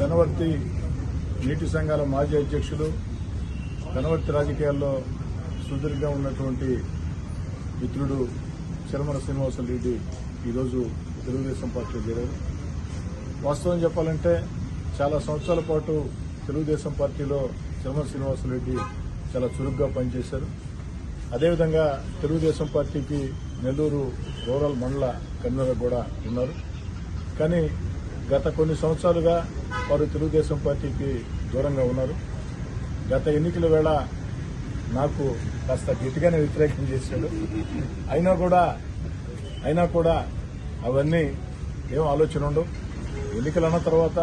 ధనవర్తి నీటి సంఘాల మాజీ అధ్యక్షులు పెనవర్తి రాజకీయాల్లో సుదీర్ఘంగా ఉన్నటువంటి మిత్రుడు చరమర శ్రీనివాస రెడ్డి ఈరోజు తెలుగుదేశం పార్టీలో చేరారు. వాస్తవం చెప్పాలంటే చాలా సంవత్సరాల పాటు తెలుగుదేశం పార్టీలో చరమర శ్రీనివాస రెడ్డి చాలా చురుగ్గా పనిచేశారు. అదేవిధంగా తెలుగుదేశం పార్టీకి నెల్లూరు రూరల్ మండల కన్వీనర్ కూడా ఉన్నారు. కానీ గత కొన్ని సంవత్సరాలుగా వారు తెలుగుదేశం పార్టీకి దూరంగా ఉన్నారు. గత ఎన్నికల వేళ నాకు కాస్త గట్టిగానే వ్యతిరేకం చేశాడు. అయినా కూడా అయినా కూడా అవన్నీ ఏం ఆలోచన ఉండవు. ఎన్నికలు అన్న తర్వాత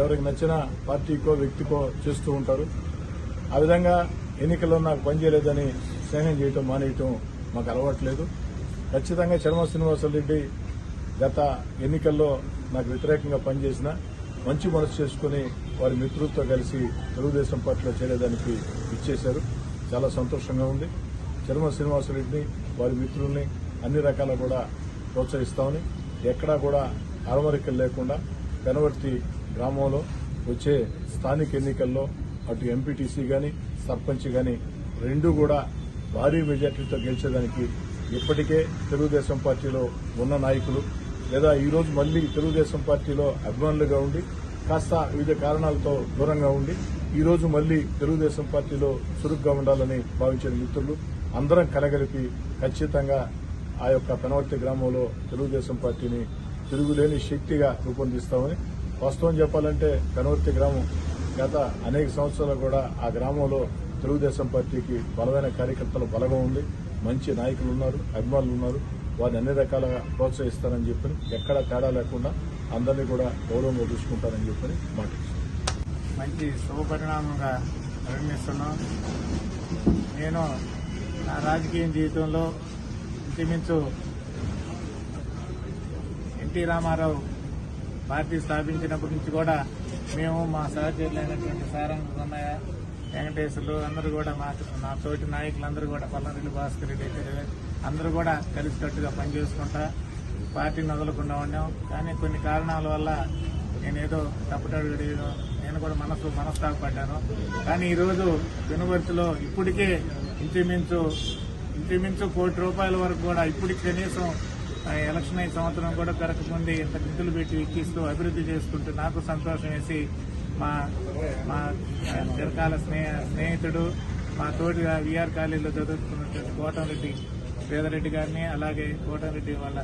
ఎవరికి నచ్చిన పార్టీకో వ్యక్తికో చేస్తూ ఉంటారు. ఆ విధంగా ఎన్నికల్లో నాకు పనిచేయలేదని స్నేహం చేయటం మానేయటం మాకు అలవాట్లేదు ఖచ్చితంగా చర్మ శ్రీనివాసరెడ్డి గత ఎన్నికల్లో నాకు వ్యతిరేకంగా పనిచేసిన మంచి మనసు చేసుకుని వారి మిత్రులతో కలిసి తెలుగుదేశం పార్టీలో చేరేదానికి ఇచ్చేశారు. చాలా సంతోషంగా ఉంది. చర్మ శ్రీనివాసరెడ్డిని వారి మిత్రుల్ని అన్ని రకాల కూడా ప్రోత్సహిస్తామని ఎక్కడా కూడా అరమరికలు లేకుండా పెనవర్తి గ్రామంలో వచ్చే స్థానిక ఎన్నికల్లో అటు ఎంపీటీసీ కానీ సర్పంచ్ కానీ రెండు కూడా భారీ మెజార్టీతో గెలిచేదానికి ఇప్పటికే తెలుగుదేశం పార్టీలో ఉన్న నాయకులు లేదా ఈరోజు మళ్ళీ మళ్ళీ తెలుగుదేశం పార్టీలో అభిమానులుగా ఉండి కాస్త వివిధ కారణాలతో దూరంగా ఉండి ఈ రోజు మళ్ళీ తెలుగుదేశం పార్టీలో చురుగ్గా ఉండాలని భావించిన మిత్రులు అందరం కలగలిపి ఖచ్చితంగా ఆ యొక్క పెనవర్తి గ్రామంలో తెలుగుదేశం పార్టీని తిరుగులేని శక్తిగా రూపొందిస్తామని. వాస్తవం చెప్పాలంటే పెనవర్తి గ్రామం గత అనేక సంవత్సరాలు కూడా ఆ గ్రామంలో తెలుగుదేశం పార్టీకి బలమైన కార్యకర్తల బలగం ఉంది. మంచి నాయకులు ఉన్నారు అభిమానులు ఉన్నారు. వారిని అన్ని రకాల ప్రోత్సహిస్తారని చెప్పి ఎక్కడ తేడా లేకుండా అందరినీ కూడా గౌరవంగా చూసుకుంటారని చెప్పని మాట మంచి శుభపరిణామంగా పరిగణిస్తున్నాం నేను నా రాజకీయ జీవితంలో ఇంచుమించు ఎన్టీ రామారావు పార్టీ స్థాపించినప్పటి నుంచి కూడా మేము మా సహచరులైనటువంటి సారంగ కొన్నయ్య వెంకటేశ్వర్లు అందరూ కూడా మా నా తోటి నాయకులందరూ కూడా పల్లారెడ్డి భాస్కర్ రెడ్డి అయితే అందరూ కూడా కలిసికట్టుగా పనిచేసుకుంటా పార్టీని వదలకుండా ఉన్నాం. కానీ కొన్ని కారణాల వల్ల నేనేదో తప్పుటడుగు వేయడం, నేను కూడా మనసు మనస్తాపడ్డాను కానీ ఈరోజు వెనువర్తిలో ఇప్పటికే ఇంచుమించు ఇంచుమించు కోటి రూపాయల వరకు కూడా ఇప్పటికి కనీసం ఎలక్షన్ అయిన సంవత్సరం కూడా పెరగకముందే ఇంత నిధులు పెట్టి ఎక్కిస్తూ అభివృద్ధి చేసుకుంటూ నాకు సంతోషం వేసి మా మా చిరకాల స్నేహ స్నేహితుడు మా తోటిగా విఆర్ కాలేజీలో చదువుతున్నటువంటి కోటంరెడ్డి పేదరెడ్డి గారిని అలాగే కోటరెడ్డి వాళ్ళ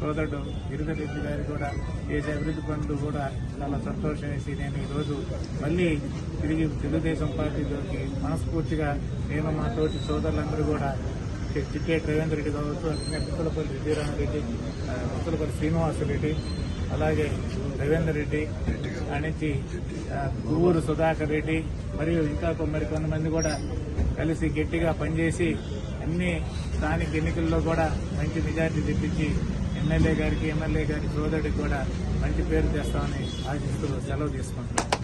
సోదరుడు గిరిధరెడ్డి గారి కూడా చేసే అభివృద్ధి పనులు కూడా చాలా సంతోషం వేసి నేను ఈరోజు మళ్ళీ తిరిగి తెలుగుదేశం పార్టీలోకి మనస్ఫూర్తిగా నేను మా తోటి సోదరులందరూ కూడా చిట్టేటి రవీంద్ర రెడ్డి కావచ్చు అట్లనే పుత్తలపల్లి రెడ్డి పుత్తలపల్లి శ్రీనివాసరెడ్డి అలాగే రవీందర్ రెడ్డి నుంచి గువ్వూరు సుధాకర్ రెడ్డి మరియు ఇంకా మరి కొంతమంది కూడా కలిసి గట్టిగా పనిచేసి అన్ని స్థానిక ఎన్నికల్లో కూడా మంచి మెజార్టీ తెప్పించి ఎమ్మెల్యే గారికి ఎమ్మెల్యే గారి సోదరుడికి కూడా మంచి పేరు తెస్తామని ఆశిస్తూ సెలవు తీసుకుంటున్నాను